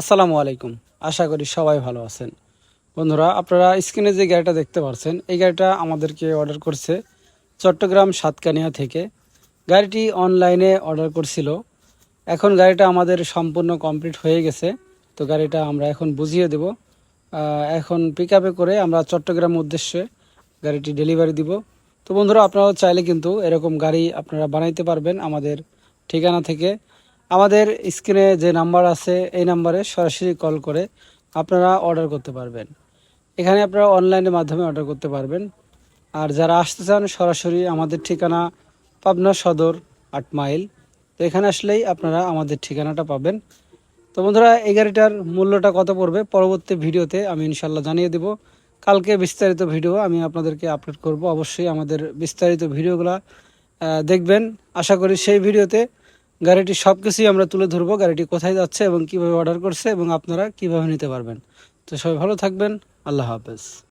আসসালামু আলাইকুম। আশা করি সবাই ভালো আছেন। বন্ধুরা, আপনারা স্ক্রিনে যে গাড়িটা দেখতে পাচ্ছেন এই গাড়িটা আমাদেরকে অর্ডার করছে চট্টগ্রাম সাতকানিয়া থেকে। গাড়িটি অনলাইনে অর্ডার করছিল। এখন গাড়িটা আমাদের সম্পূর্ণ কমপ্লিট হয়ে গেছে। তো গাড়িটা আমরা এখন বুঝিয়ে দেব। এখন পিক করে আমরা চট্টগ্রাম উদ্দেশ্যে গাড়িটি ডেলিভারি দিব। তো বন্ধুরা, আপনারাও চাইলে কিন্তু এরকম গাড়ি আপনারা বানাইতে পারবেন আমাদের ঠিকানা থেকে। আমাদের স্ক্রিনে যে নাম্বার আছে, এই নাম্বারে সরাসরি কল করে আপনারা অর্ডার করতে পারবেন। এখানে আপনারা অনলাইনের মাধ্যমে অর্ডার করতে পারবেন। আর যারা আসতে চান, সরাসরি আমাদের ঠিকানা পাবনা সদর আট মাইল। তো এখানে আসলেই আপনারা আমাদের ঠিকানাটা পাবেন। তো বন্ধুরা, এই গাড়িটার মূল্যটা কত পড়বে? পরবর্তী ভিডিওতে আমি ইনশাল্লাহ জানিয়ে দেব। কালকে বিস্তারিত ভিডিও আমি আপনাদেরকে আপলোড করব। অবশ্যই আমাদের বিস্তারিত ভিডিওগুলো দেখবেন। আশা করি সেই ভিডিওতে গাড়িটি সব কিছুই আমরা তুলে ধরবো, গাড়িটি কোথায় যাচ্ছে এবং কীভাবে অর্ডার করছে এবং আপনারা কীভাবে নিতে পারবেন। তো সবাই ভালো থাকবেন, আল্লাহ হাফেজ।